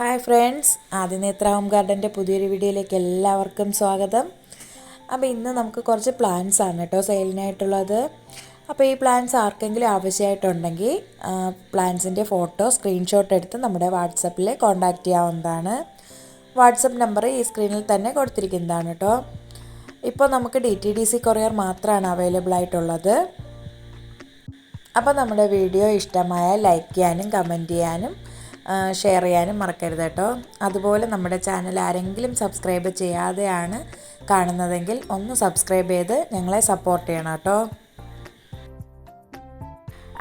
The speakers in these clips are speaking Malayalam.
ഹായ് ഫ്രണ്ട്സ് ആദിനേത്ര ഹോം ഗാർഡന്റെ പുതിയൊരു വീഡിയോയിലേക്ക് എല്ലാവർക്കും സ്വാഗതം. അപ്പോൾ ഇന്ന് നമുക്ക് കുറച്ച് പ്ലാന്റ്സ് ആണ് കേട്ടോ സെയിലിനായിട്ടുള്ളത് അപ്പോൾ ഈ പ്ലാന്റ്സ് ആർക്കെങ്കിലും ആവശ്യമായിട്ടുണ്ടെങ്കിൽ പ്ലാന്റ്സിന്റെ ഫോട്ടോ സ്ക്രീൻഷോട്ട് എടുത്ത് നമ്മുടെ വാട്സപ്പിൽ കോൺടാക്റ്റ് ചെയ്യാവുന്നതാണ്. വാട്സപ്പ് നമ്പർ ഈ സ്ക്രീനിൽ തന്നെ കൊടുത്തിരിക്കുന്നതാണ് കേട്ടോ. ഇപ്പോൾ നമുക്ക് D T D C courier മാത്രമാണ് അവൈലബിൾ ആയിട്ടുള്ളത്. അപ്പോൾ നമ്മുടെ വീഡിയോ ഇഷ്ടമായ ലൈക്ക് ചെയ്യാനും കമന്റ് ചെയ്യാനും ഷെയർ ചെയ്യാനും മറക്കരുത് കേട്ടോ. അതുപോലെ നമ്മുടെ ചാനൽ ആരെങ്കിലും സബ്സ്ക്രൈബ് ചെയ്യാതെയാണ് കാണുന്നതെങ്കിൽ ഒന്ന് സബ്സ്ക്രൈബ് ചെയ്ത് ഞങ്ങളെ സപ്പോർട്ട് ചെയ്യണം കേട്ടോ.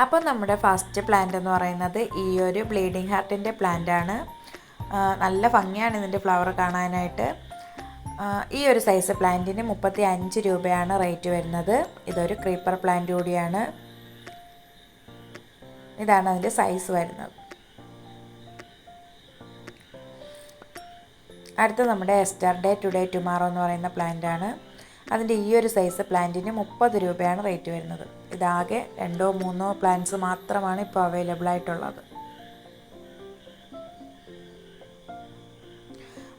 അപ്പോൾ നമ്മുടെ ഫസ്റ്റ് പ്ലാന്റ് എന്ന് പറയുന്നത് ഈ ഒരു ബ്ലീഡിങ് ഹാർട്ടിന്റെ ആണ്. നല്ല ഭംഗിയാണ് ഇതിന്റെ ഫ്ലവർ കാണാനായിട്ട്. ഈ ഒരു സൈസ് പ്ലാന്റിന് മുപ്പത്തി അഞ്ച് രൂപയാണ് റേറ്റ് വരുന്നത്. ഇതൊരു ക്രീപ്പർ പ്ലാന്റ് കൂടിയാണ്. ഇതാണ് അതിന്റെ സൈസ് വരുന്നത്. അടുത്ത നമ്മുടെ എസ്റ്റർഡേ ടുഡേ ടുമാറോ എന്ന് പറയുന്ന പ്ലാന്റ് ആണ്. അതിന്റെ ഈ ഒരു സൈസ് പ്ലാന്റിന് മുപ്പത് രൂപയാണ് റേറ്റ് വരുന്നത്. ഇതാകെ രണ്ടോ മൂന്നോ പ്ലാന്റ്സ് മാത്രമാണ് ഇപ്പോൾ അവൈലബിൾ ആയിട്ടുള്ളത്.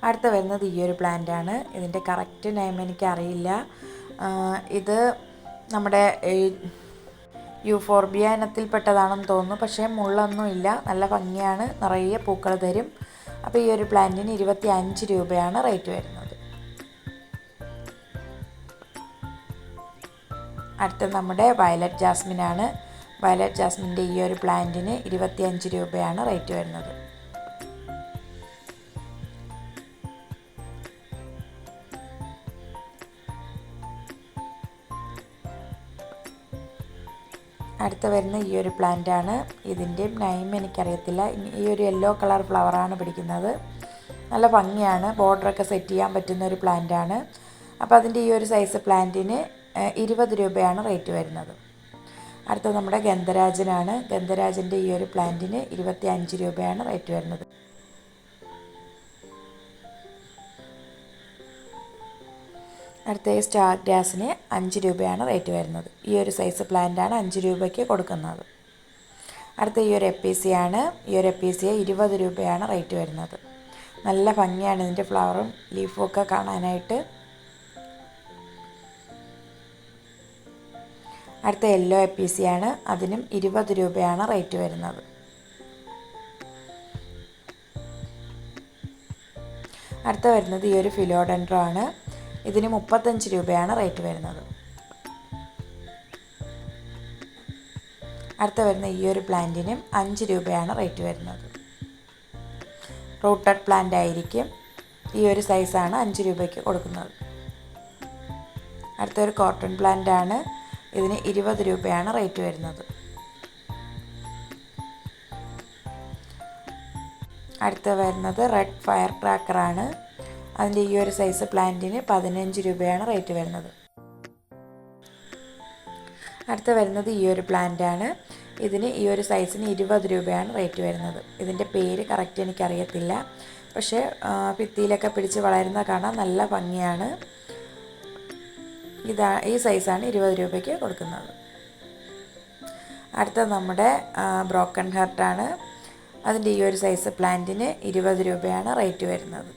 അടുത്ത വരുന്നത് ഈ ഒരു പ്ലാന്റ് ആണ്. ഇതിന്റെ കറക്റ്റ് നെയിം എനിക്കറിയില്ല. ഇത് നമ്മുടെ യൂഫോർബിയ ഇനത്തിൽപ്പെട്ടതാണെന്ന് തോന്നുന്നു. പക്ഷേ മുള്ളൊന്നുമില്ല. നല്ല ഭംഗിയാണ്. നിറയെ പൂക്കൾ തരും. അപ്പോൾ ഈ ഒരു പ്ലാന്റിന് ഇരുപത്തി അഞ്ച് രൂപയാണ് റേറ്റ് വരുന്നത്. അടുത്ത നമ്മുടെ വയലറ്റ് ജാസ്മിനാണ്. വയലറ്റ് ജാസ്മിന്റെ ഈ ഒരു പ്ലാന്റിന് ഇരുപത്തിയഞ്ച് രൂപയാണ് റേറ്റ് വരുന്നത്. അടുത്ത വരുന്ന ഈ ഒരു പ്ലാന്റ് ആണ്. ഇതിന്റെ നൈം എനിക്കറിയത്തില്ല. ഈ ഒരു യെല്ലോ കളർ ഫ്ലവറാണ് പിടിക്കുന്നത്. നല്ല ഭംഗിയാണ്. ബോർഡറൊക്കെ സെറ്റ് ചെയ്യാൻ പറ്റുന്ന ഒരു പ്ലാന്റ് ആണ്. അപ്പോൾ അതിന്റെ ഈ ഒരു സൈസ് പ്ലാന്റിന് ഇരുപത് രൂപയാണ് റേറ്റ് വരുന്നത്. അടുത്തത് നമ്മുടെ ഗന്ധരാജനാണ്. ഗന്ധരാജന്റെ ഈ ഒരു പ്ലാന്റിന് ഇരുപത്തി അഞ്ച് രൂപയാണ് റേറ്റ് വരുന്നത്. അടുത്ത സ്റ്റാർ ഗ്യാസിന് അഞ്ച് രൂപയാണ് റേറ്റ് വരുന്നത്. ഈ ഒരു സൈസ് പ്ലാന്റാണ് അഞ്ച് രൂപയ്ക്ക് കൊടുക്കുന്നത്. അടുത്ത ഈ ഒരു എപ്പീസി ആണ് ഈ ഒരു എപ്പീസിയെ ഇരുപത് രൂപയാണ് റേറ്റ് വരുന്നത്. നല്ല ഭംഗിയാണ് ഇതിന്റെ ഫ്ലവറും ലീഫും ഒക്കെ കാണാനായിട്ട്. അടുത്ത യെല്ലോ എപ്പീസി ആണ് അതിനും ഇരുപത് രൂപയാണ് റേറ്റ് വരുന്നത്. അടുത്ത വരുന്നത് ഈ ഒരു ഫിലോഡൻഡ്രോ ആണ്. ഇതിന് മുപ്പത്തഞ്ച് രൂപയാണ് റേറ്റ് വരുന്നത്. അടുത്ത വരുന്ന ഈ ഒരു പ്ലാന്റിനും അഞ്ച് രൂപയാണ് റേറ്റ് വരുന്നത്. റൂട്ടഡ് പ്ലാന്റ് ആയിരിക്കും ഈ ഒരു സൈസാണ് അഞ്ച് രൂപയ്ക്ക് കൊടുക്കുന്നത്. അടുത്തൊരു കോട്ടൺ പ്ലാന്റ് ആണ് ഇതിന് ഇരുപത് രൂപയാണ് റേറ്റ് വരുന്നത്. അടുത്ത വരുന്നത് റെഡ് ഫയർ ക്രാക്കറാണ് അതിന്റെ ഈ ഒരു സൈസ് പ്ലാന്റിന് പതിനഞ്ച് രൂപയാണ് റേറ്റ് വരുന്നത്. അടുത്ത വരുന്നത് ഈ ഒരു പ്ലാന്റാണ് ഇതിന് ഈ ഒരു സൈസിന് ഇരുപത് രൂപയാണ് റേറ്റ് വരുന്നത്. ഇതിന്റെ പേര് കറക്റ്റ് എനിക്കറിയത്തില്ല. പക്ഷേ ഭിത്തിയിലൊക്കെ പിടിച്ച് വളരുന്ന കാണാൻ നല്ല ഭംഗിയാണ്. ഇതാ ഈ സൈസാണ് ഇരുപത് രൂപയ്ക്ക് കൊടുക്കുന്നത്. അടുത്ത നമ്മുടെ ബ്രോക്കൺ ഹാർട്ടാണ് അതിന്റെ ഈ ഒരു സൈസ് പ്ലാന്റിന് ഇരുപത് രൂപയാണ് റേറ്റ് വരുന്നത്.